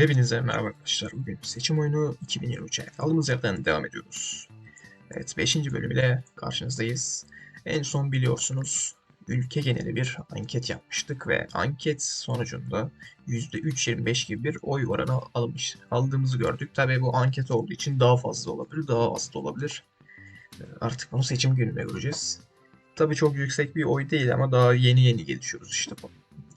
Hepinize merhaba arkadaşlar. Bugün seçim oyunu 2023'e kaldığımız yerden devam ediyoruz. Evet 5. bölüm ile karşınızdayız. En son biliyorsunuz ülke geneli bir anket yapmıştık ve anket sonucunda %3.25 gibi bir oy oranı almış, aldığımızı gördük. Tabii bu anket olduğu için daha fazla olabilir, daha az da olabilir. Ee, Artık bunu seçim gününde göreceğiz. Tabii çok yüksek bir oy değil ama daha yeni yeni gelişiyoruz işte.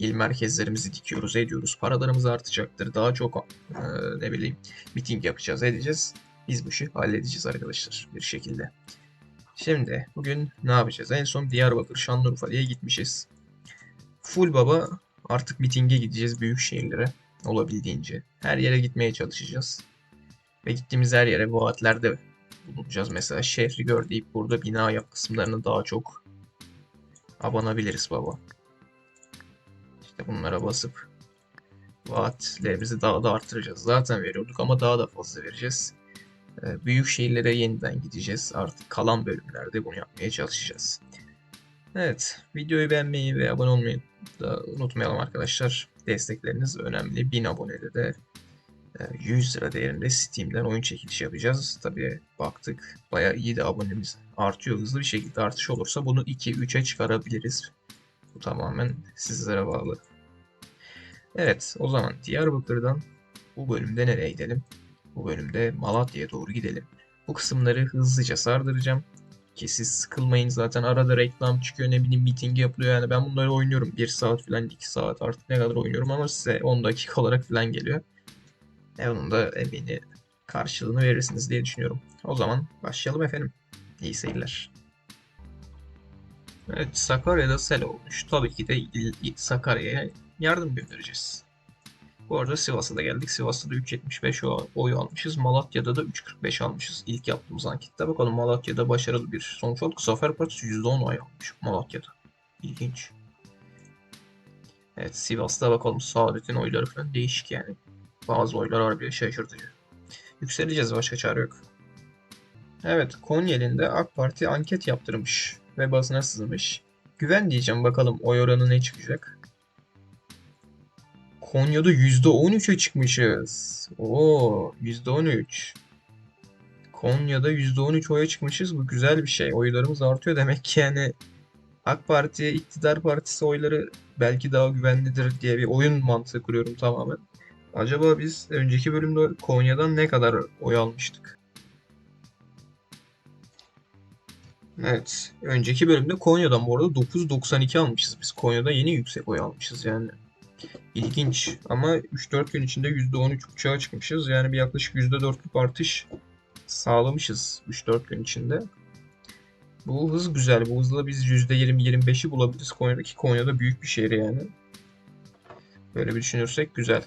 İl merkezlerimizi dikiyoruz, ediyoruz. Paralarımız artacaktır. Daha çok e, ne bileyim miting yapacağız, edeceğiz. Biz bu işi halledeceğiz arkadaşlar bir şekilde. Şimdi bugün ne yapacağız? En son Diyarbakır, Şanlıurfa diye gitmişiz. Full baba artık mitinge gideceğiz büyük şehirlere olabildiğince. Her yere gitmeye çalışacağız. Ve gittiğimiz her yere vaatlerde bulunacağız. Mesela şehri gör deyip burada bina yap kısımlarını daha çok abanabiliriz baba. İşte bunlara basıp vaatlerimizi daha da artıracağız. Zaten veriyorduk ama daha da fazla vereceğiz. Ee, Büyük şehirlere yeniden gideceğiz. Artık kalan bölümlerde bunu yapmaya çalışacağız. Evet, videoyu beğenmeyi ve abone olmayı da unutmayalım arkadaşlar. Destekleriniz önemli. 1000 abonede de e, 100 lira değerinde Steam'den oyun çekilişi yapacağız. Tabii baktık bayağı iyi de abonemiz artıyor. Hızlı bir şekilde artış olursa bunu 2-3'e çıkarabiliriz. Bu tamamen sizlere bağlı. Evet, o zaman Diyarbakır'dan bu bölümde nereye gidelim? Bu bölümde Malatya'ya doğru gidelim. Bu kısımları hızlıca sardıracağım. Ki siz sıkılmayın zaten arada reklam çıkıyor ne bileyim miting yapılıyor yani ben bunları oynuyorum 1 saat falan 2 saat artık ne kadar oynuyorum ama size 10 dakika olarak falan geliyor. E onun da emini karşılığını verirsiniz diye düşünüyorum. O zaman başlayalım efendim. İyi seyirler. Evet, Sakarya'da sel olmuş. Tabii ki de Sakarya'ya yardım göndereceğiz. Bu arada Sivas'a da geldik. Sivas'ta da 3.75 o- oy almışız. Malatya'da da 3.45 almışız. İlk yaptığımız ankette bakalım Malatya'da başarılı bir sonuç oldu. Zafer Partisi %10 oy almış Malatya'da. İlginç. Evet Sivas'ta bakalım Saadet'in oyları falan değişik yani. Bazı oylar harbi şaşırtıcı. Yükseleceğiz başka çare yok. Evet Konyeli'nde AK Parti anket yaptırmış ve basına sızmış. Güven diyeceğim bakalım oy oranı ne çıkacak. Konya'da %13'e çıkmışız. Oo, %13. Konya'da %13 oya çıkmışız. Bu güzel bir şey. Oylarımız artıyor demek ki yani AK Parti, iktidar partisi oyları belki daha güvenlidir diye bir oyun mantığı kuruyorum tamamen. Acaba biz önceki bölümde Konya'dan ne kadar oy almıştık? Evet. Önceki bölümde Konya'dan bu arada 9.92 almışız. Biz Konya'da yeni yüksek oy almışız yani. İlginç ama 3-4 gün içinde %13 uçağa çıkmışız. Yani bir yaklaşık %4'lük artış sağlamışız 3-4 gün içinde. Bu hız güzel. Bu hızla biz %20-25'i bulabiliriz Konya'daki. Konya'da büyük bir şehir yani. Böyle bir düşünürsek güzel.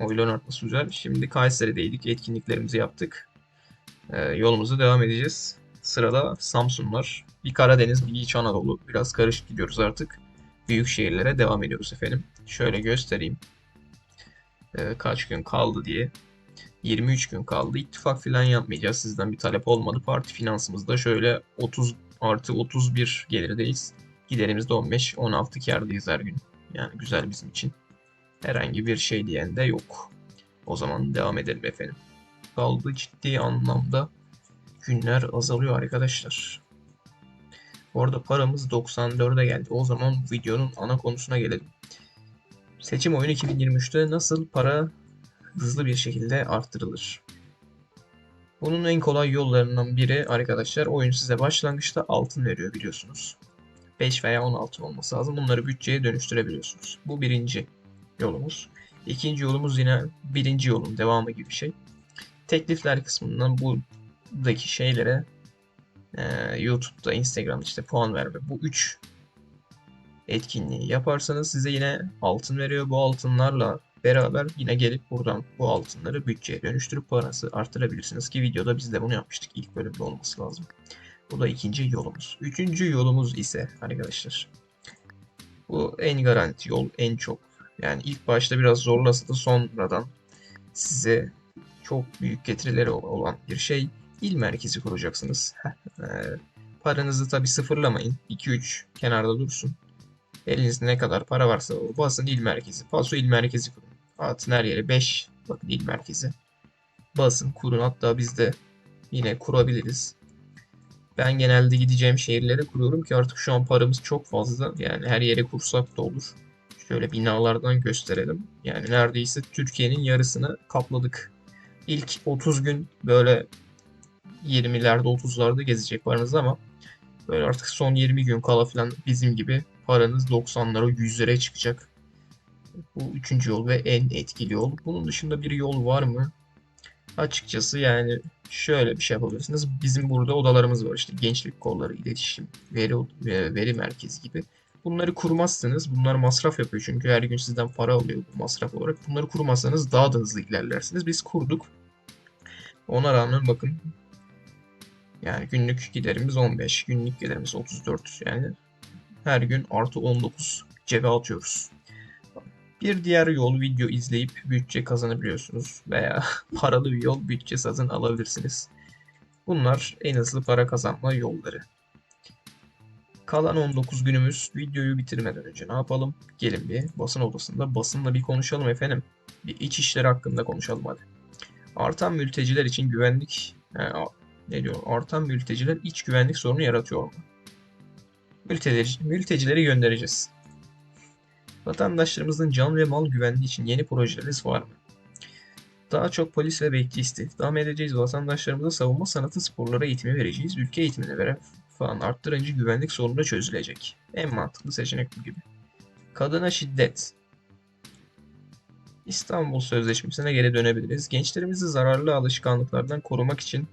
Oyların artması güzel. Şimdi Kayseri'deydik. Etkinliklerimizi yaptık. Ee, yolumuza devam edeceğiz. Sırada Samsun var. Bir Karadeniz, bir İç Anadolu. Biraz karışık gidiyoruz artık. Büyük şehirlere devam ediyoruz efendim. Şöyle göstereyim. Ee, kaç gün kaldı diye. 23 gün kaldı. İttifak falan yapmayacağız. Sizden bir talep olmadı. Parti finansımızda şöyle 30 artı 31 gelirdeyiz. Giderimizde 15-16 kârdayız her gün. Yani güzel bizim için. Herhangi bir şey diyen de yok. O zaman devam edelim efendim. Kaldı ciddi anlamda günler azalıyor arkadaşlar. Bu arada paramız 94'e geldi. O zaman bu videonun ana konusuna gelelim. Seçim oyunu 2023'te nasıl para hızlı bir şekilde arttırılır? Bunun en kolay yollarından biri arkadaşlar oyun size başlangıçta altın veriyor biliyorsunuz. 5 veya 10 altın olması lazım. Bunları bütçeye dönüştürebiliyorsunuz. Bu birinci yolumuz. İkinci yolumuz yine birinci yolun devamı gibi bir şey. Teklifler kısmından buradaki şeylere e, YouTube'da, Instagram'da işte puan verme. Bu üç etkinliği yaparsanız size yine altın veriyor. Bu altınlarla beraber yine gelip buradan bu altınları bütçeye dönüştürüp parası artırabilirsiniz ki videoda biz de bunu yapmıştık. İlk bölümde olması lazım. Bu da ikinci yolumuz. Üçüncü yolumuz ise arkadaşlar. Bu en garanti yol, en çok. Yani ilk başta biraz zorlasa da sonradan size çok büyük getirileri olan bir şey. İl merkezi kuracaksınız. Ee, paranızı tabi sıfırlamayın. 2-3 kenarda dursun. Elinizde ne kadar para varsa o basın il merkezi. Paso il merkezi kurun. Atın her yere 5 bakın il merkezi. Basın, kurun hatta biz de yine kurabiliriz. Ben genelde gideceğim şehirlere kuruyorum ki artık şu an paramız çok fazla. Yani her yere kursak da olur. Şöyle binalardan gösterelim. Yani neredeyse Türkiye'nin yarısını kapladık. İlk 30 gün böyle 20'lerde 30'larda gezecek paranız ama böyle artık son 20 gün kala falan bizim gibi paranız 90'lara 100'lere çıkacak. Bu üçüncü yol ve en etkili yol. Bunun dışında bir yol var mı? Açıkçası yani şöyle bir şey yapabilirsiniz. Bizim burada odalarımız var işte gençlik kolları, iletişim, veri, veri merkezi gibi. Bunları kurmazsanız bunlar masraf yapıyor çünkü her gün sizden para alıyor bu masraf olarak. Bunları kurmazsanız daha da hızlı ilerlersiniz. Biz kurduk. Ona rağmen bakın yani günlük giderimiz 15, günlük giderimiz 34 yani her gün artı 19 cebe atıyoruz. Bir diğer yol video izleyip bütçe kazanabiliyorsunuz veya paralı bir yol bütçe satın alabilirsiniz. Bunlar en hızlı para kazanma yolları. Kalan 19 günümüz videoyu bitirmeden önce ne yapalım? Gelin bir basın odasında basınla bir konuşalım efendim. Bir iç işleri hakkında konuşalım hadi. Artan mülteciler için güvenlik he, ne diyor? Artan mülteciler iç güvenlik sorunu yaratıyor mu? Mülteci, mültecileri göndereceğiz. Vatandaşlarımızın can ve mal güvenliği için yeni projeleriniz var mı? Daha çok polis ve bekçi istihdam edeceğiz. Vatandaşlarımıza savunma sanatı sporlara eğitimi vereceğiz. Ülke eğitimini veren falan arttırınca güvenlik sorunu da çözülecek. En mantıklı seçenek bu gibi. Kadına şiddet. İstanbul Sözleşmesi'ne geri dönebiliriz. Gençlerimizi zararlı alışkanlıklardan korumak için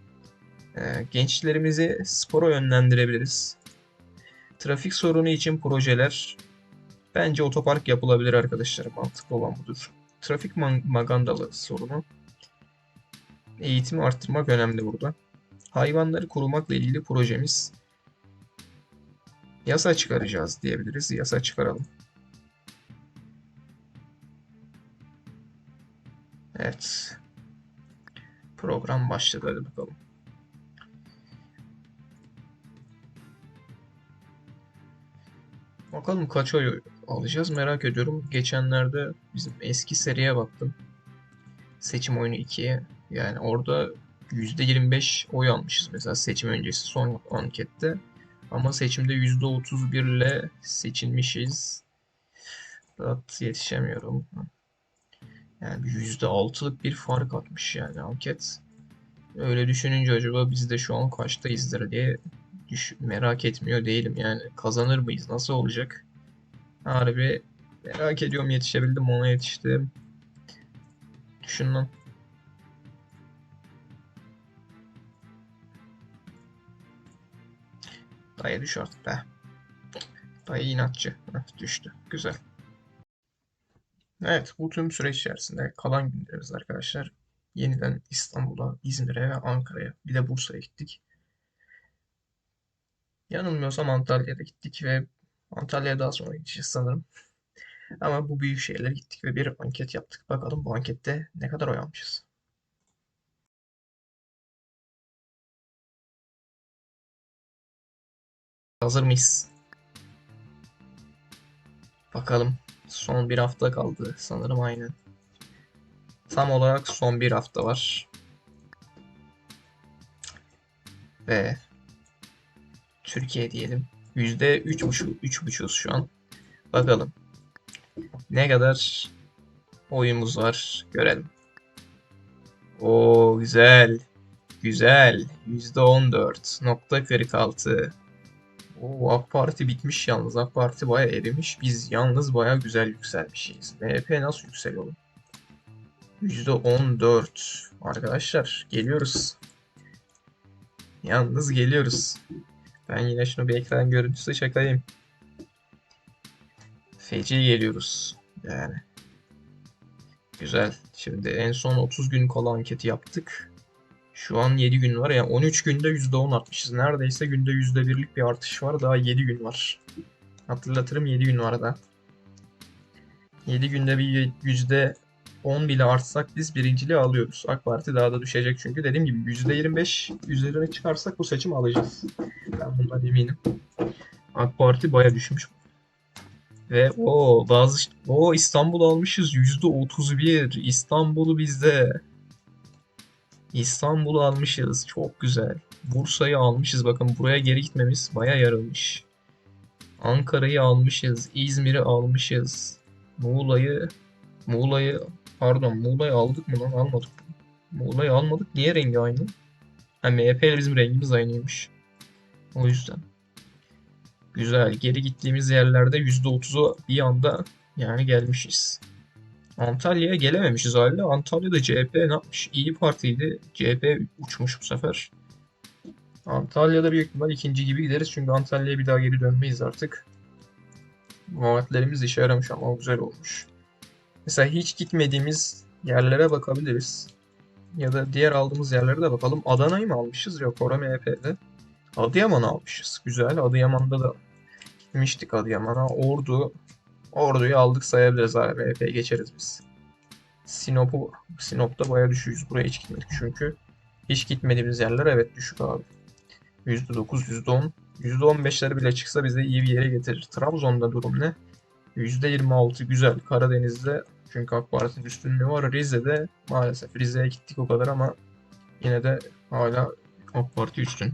gençlerimizi spora yönlendirebiliriz. Trafik sorunu için projeler bence otopark yapılabilir arkadaşlar. Mantıklı olan budur. Trafik magandalı sorunu. Eğitimi arttırmak önemli burada. Hayvanları korumakla ilgili projemiz yasa çıkaracağız diyebiliriz. Yasa çıkaralım. Evet. Program başladı. Hadi bakalım. Bakalım kaç oy alacağız merak ediyorum. Geçenlerde bizim eski seriye baktım. Seçim oyunu 2'ye. Yani orada %25 oy almışız mesela seçim öncesi son ankette. Ama seçimde %31 ile seçilmişiz. Rahat yetişemiyorum. Yani %6'lık bir fark atmış yani anket. Öyle düşününce acaba biz de şu an kaçtayızdır diye düş merak etmiyor değilim yani. Kazanır mıyız? Nasıl olacak? Harbi merak ediyorum yetişebildim ona yetiştim. Düşün lan. Dayı düş artık be. Dayı inatçı. Heh, düştü. Güzel. Evet bu tüm süreç içerisinde kalan günlerimiz arkadaşlar. Yeniden İstanbul'a, İzmir'e ve Ankara'ya bir de Bursa'ya gittik. Yanılmıyorsam Antalya'da gittik ve Antalya'ya daha sonra gideceğiz sanırım. Ama bu büyük şehirlere gittik ve bir anket yaptık. Bakalım bu ankette ne kadar oy almışız. Hazır mıyız? Bakalım. Son bir hafta kaldı sanırım aynen. Tam olarak son bir hafta var. Ve Türkiye diyelim. Yüzde üç buçuk, üç buçuğuz şu an. Bakalım. Ne kadar oyumuz var görelim. O güzel. Güzel. Yüzde on dört. Nokta kırk altı. O AK Parti bitmiş yalnız. AK Parti baya erimiş. Biz yalnız baya güzel yükselmişiz. MHP nasıl yükseliyor? Yüzde on dört. Arkadaşlar geliyoruz. Yalnız geliyoruz. Ben yine şunu bir ekran görüntüsü çekeyim. Feci geliyoruz. Yani. Güzel. Şimdi en son 30 gün kala anketi yaptık. Şu an 7 gün var. Yani 13 günde %10 artmışız. Neredeyse günde %1'lik bir artış var. Daha 7 gün var. Hatırlatırım 7 gün var da. 7 günde bir yüzde 10 bile artsak biz birinciliği alıyoruz. AK Parti daha da düşecek çünkü dediğim gibi %25 üzerine çıkarsak bu seçim alacağız. Ben bundan eminim. AK Parti baya düşmüş. Ve o bazı o İstanbul almışız %31. İstanbul'u bizde. İstanbul'u almışız. Çok güzel. Bursa'yı almışız. Bakın buraya geri gitmemiz baya yarılmış. Ankara'yı almışız. İzmir'i almışız. Muğla'yı Muğla'yı pardon Muğla'yı aldık mı lan? Almadık. Muğla'yı almadık. Niye rengi aynı? Ha MHP ile bizim rengimiz aynıymış. O yüzden. Güzel. Geri gittiğimiz yerlerde %30'u bir anda yani gelmişiz. Antalya'ya gelememişiz hala. Antalya'da CHP ne yapmış? İyi Parti'ydi. CHP uçmuş bu sefer. Antalya'da büyük ihtimal ikinci gibi gideriz. Çünkü Antalya'ya bir daha geri dönmeyiz artık. Vaatlerimiz işe yaramış ama güzel olmuş. Mesela hiç gitmediğimiz yerlere bakabiliriz. Ya da diğer aldığımız yerlere de bakalım. Adana'yı mı almışız? Yok orada MHP'de. Adıyaman'ı almışız. Güzel. Adıyaman'da da gitmiştik Adıyaman'a. Ordu. Ordu'yu aldık sayabiliriz abi. MHP'ye geçeriz biz. Sinop'u Sinop'ta bayağı düşüyoruz. Buraya hiç gitmedik çünkü. Hiç gitmediğimiz yerler evet düşük abi. %9, %10. %15'ler bile çıksa bize iyi bir yere getirir. Trabzon'da durum ne? %26 güzel. Karadeniz'de çünkü AK Parti'nin üstünlüğü var. Rize'de maalesef Rize'ye gittik o kadar ama yine de hala AK Parti üstün.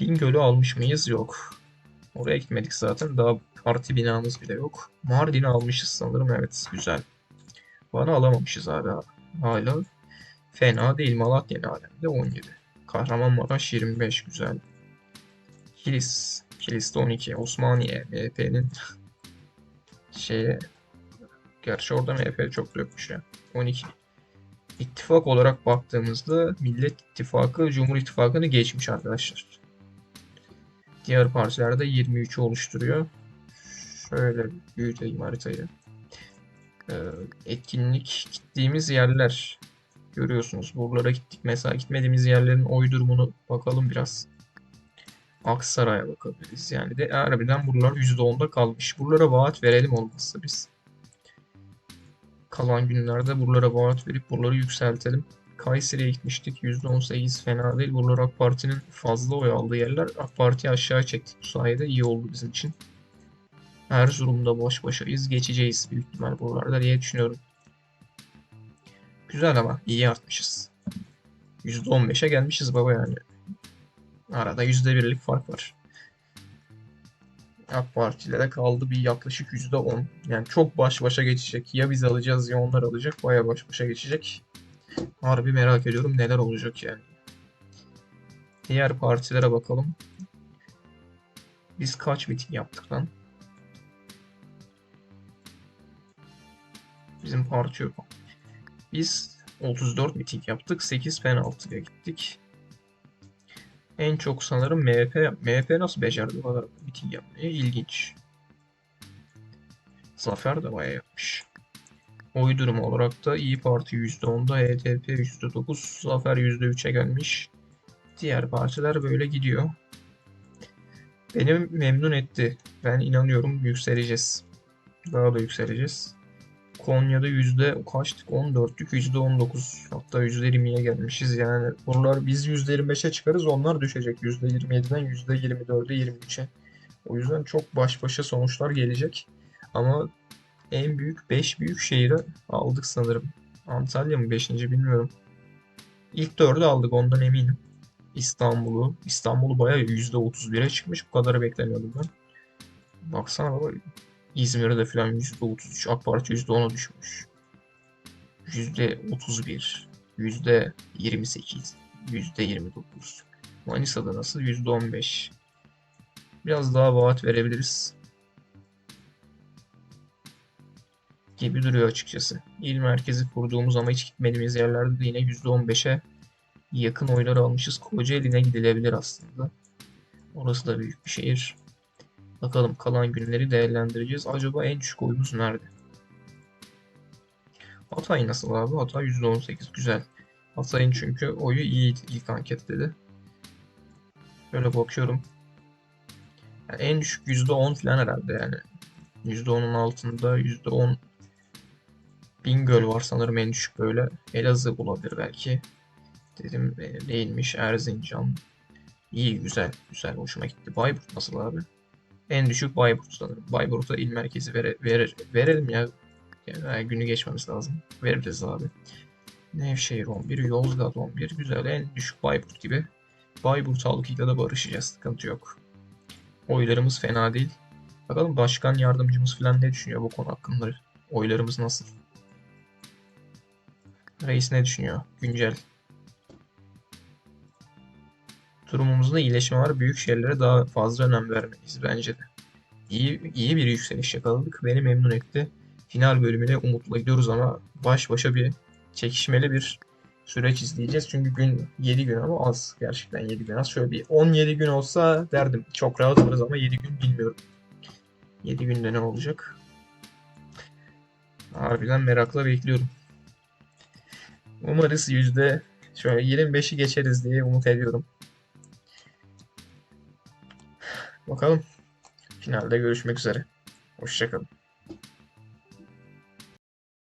Bingöl'ü almış mıyız? Yok. Oraya gitmedik zaten. Daha parti binamız bile yok. Mardin'i almışız sanırım. Evet. Güzel. Bana alamamışız hala. Hala. Fena değil. Malatya ne alemde 17. Kahramanmaraş 25. Güzel. Kilis. Kilis'te 12. Osmaniye. MHP'nin şeye Gerçi orada MHP çok da yokmuş ya. 12. İttifak olarak baktığımızda Millet İttifakı Cumhur İttifakı'nı geçmiş arkadaşlar. Diğer partilerde 23'ü oluşturuyor. Şöyle büyüteyim haritayı. Ee, etkinlik gittiğimiz yerler görüyorsunuz. Buralara gittik. Mesela gitmediğimiz yerlerin oy durumunu bakalım biraz. Aksaray'a bakabiliriz. Yani de harbiden buralar %10'da kalmış. Buralara vaat verelim olmazsa biz. Kalan günlerde buralara vaat verip buraları yükseltelim. Kayseri'ye gitmiştik. %18 fena değil. Buralar AK Parti'nin fazla oy aldığı yerler. AK Parti'yi aşağı çektik. Bu sayede iyi oldu bizim için. Erzurum'da boş başayız. Geçeceğiz büyük ihtimal buralarda diye düşünüyorum. Güzel ama iyi artmışız. %15'e gelmişiz baba yani. Arada %1'lik fark var. AK Parti'lere kaldı bir yaklaşık %10. Yani çok baş başa geçecek. Ya biz alacağız ya onlar alacak. Baya baş başa geçecek. Harbi merak ediyorum neler olacak yani. Diğer partilere bakalım. Biz kaç miting yaptık lan? Bizim parti yok. Biz 34 miting yaptık. 8 penaltıya gittik. En çok sanırım MHP. MHP nasıl becerdi bu kadar miting yapmayı? İlginç. Zafer de bayağı yapmış. Oy durumu olarak da İyi Parti %10'da, HDP %9, Zafer %3'e gelmiş. Diğer partiler böyle gidiyor. Beni memnun etti. Ben inanıyorum yükseleceğiz. Daha da yükseleceğiz. Konya'da yüzde kaçtık? 14'lük yüzde 19 hatta yüzde 20'ye gelmişiz yani. Bunlar biz yüzde 25'e çıkarız onlar düşecek yüzde 27'den yüzde 24'e 23'e. O yüzden çok baş başa sonuçlar gelecek. Ama en büyük 5 büyük şehri aldık sanırım. Antalya mı 5. bilmiyorum. İlk 4'ü aldık ondan eminim. İstanbul'u. İstanbul'u bayağı %31'e çıkmış. Bu kadarı beklemiyordum ben. Baksana baba İzmir'de falan %33, AK Parti %10'a düşmüş. %31, %28, %29. Manisa'da nasıl? %15. Biraz daha vaat verebiliriz. Gibi duruyor açıkçası. İl merkezi kurduğumuz ama hiç gitmediğimiz yerlerde de yine %15'e yakın oylar almışız. Kocaeli'ne gidilebilir aslında. Orası da büyük bir şehir. Bakalım kalan günleri değerlendireceğiz. Acaba en düşük oyumuz nerede? Hatay nasıl abi? Hatay %18 güzel. Hatay'ın çünkü oyu iyiydi ilk ankette de. Böyle bakıyorum. Yani en düşük %10 falan herhalde yani. %10'un altında %10 Bingöl var sanırım en düşük böyle. Elazığ olabilir belki. Dedim değilmiş. Erzincan. İyi güzel. Güzel hoşuma gitti. Bayburt nasıl abi? En düşük Bayburt sanırım. Bayburt'a il merkezi vere, verir, verelim ya. Yani günü geçmemiz lazım. Veririz abi. Nevşehir 11, Yozgat 11. Güzel. En düşük Bayburt gibi. Bayburt halkıyla da barışacağız. Sıkıntı yok. Oylarımız fena değil. Bakalım başkan yardımcımız falan ne düşünüyor bu konu hakkında? Oylarımız nasıl? Reis ne düşünüyor? Güncel. Durumumuzda iyileşme var. Büyük şehirlere daha fazla önem vermeliyiz bence de. İyi, iyi bir yükseliş yakaladık. Beni memnun etti. Final bölümüne umutla gidiyoruz ama baş başa bir çekişmeli bir süreç izleyeceğiz. Çünkü gün 7 gün ama az. Gerçekten 7 gün az. Şöyle bir 17 gün olsa derdim. Çok rahat alırız ama 7 gün bilmiyorum. 7 günde ne olacak? Harbiden merakla bekliyorum. Umarız yüzde şöyle 25'i geçeriz diye umut ediyorum. Bakalım. Finalde görüşmek üzere. Hoşçakalın.